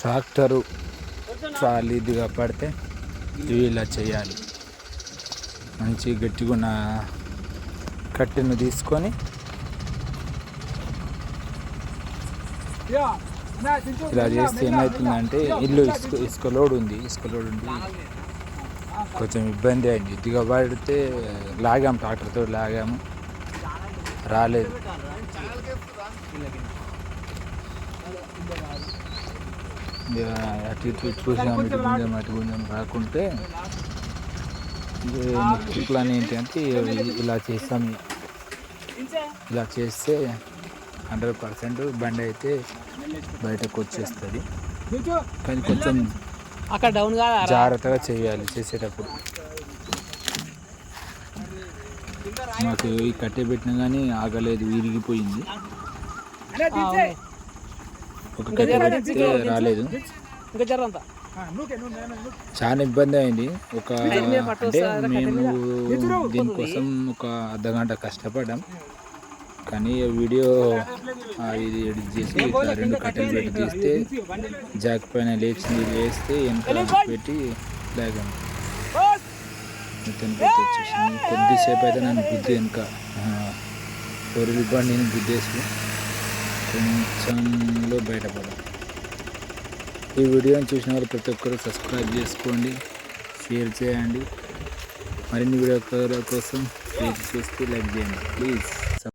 Tractor trolley ఇదిగా పడితే ఇవి ఇలా చేయాలి. మంచి గట్టిగా ఉన్న కట్టెను తీసుకొని ఇలా చేస్తే ఏమవుతుందంటే ఇల్లు ఇసుక ఇసుక లోడ్ ఉంది ఇసుక లోడ్ ఉంది. కొంచెం ఇబ్బంది అయింది. ఇదిగా పడితే లాగాము ట్రాక్టర్తో లాగాము. రాలేదు. అటు ఇటు చూసాం ఇటు గుంజాం అటు గుంజాం రాకుంటే నెక్స్ట్ ప్లాన్ ఏంటంటే ఇలా చేస్తాం ఇలా చేస్తే హండ్రెడ్ పర్సెంట్ బండి అయితే బయటకు వచ్చేస్తుంది. కానీ కొంచెం అక్కడ డౌన్ కాదా జాగ్రత్తగా చేయాలి చేసేటప్పుడు. మాకు ఈ కట్టె పెట్టినా కానీ ఆగలేదు విరిగిపోయింది. రాలేదు. చాలా ఇబ్బంది అయింది. ఒక అంటే మేము దీనికోసం ఒక అర్ధ గంట కష్టపడ్డాం. కానీ వీడియో ఇది ఎడిట్ చేసి రెండు కట్టెలు పెట్టి తీస్తే జాక్ పైన లేచింది వేస్తే వెనక పెట్టి లాగాం మొత్తం పెట్టి వచ్చేసింది కొద్దిసేపు అయితే నన్ను బుద్ధి వెనక. పొరుగు బండిని గుద్దేసి కొంచెంలో బయటపడదాం. ఈ వీడియోని చూసిన వాళ్ళు ప్రతి ఒక్కరు సబ్స్క్రైబ్ చేసుకోండి షేర్ చేయండి. మరిన్ని వీడియో కోసం షేర్ చూస్తే లైక్ చేయండి. ప్లీజ్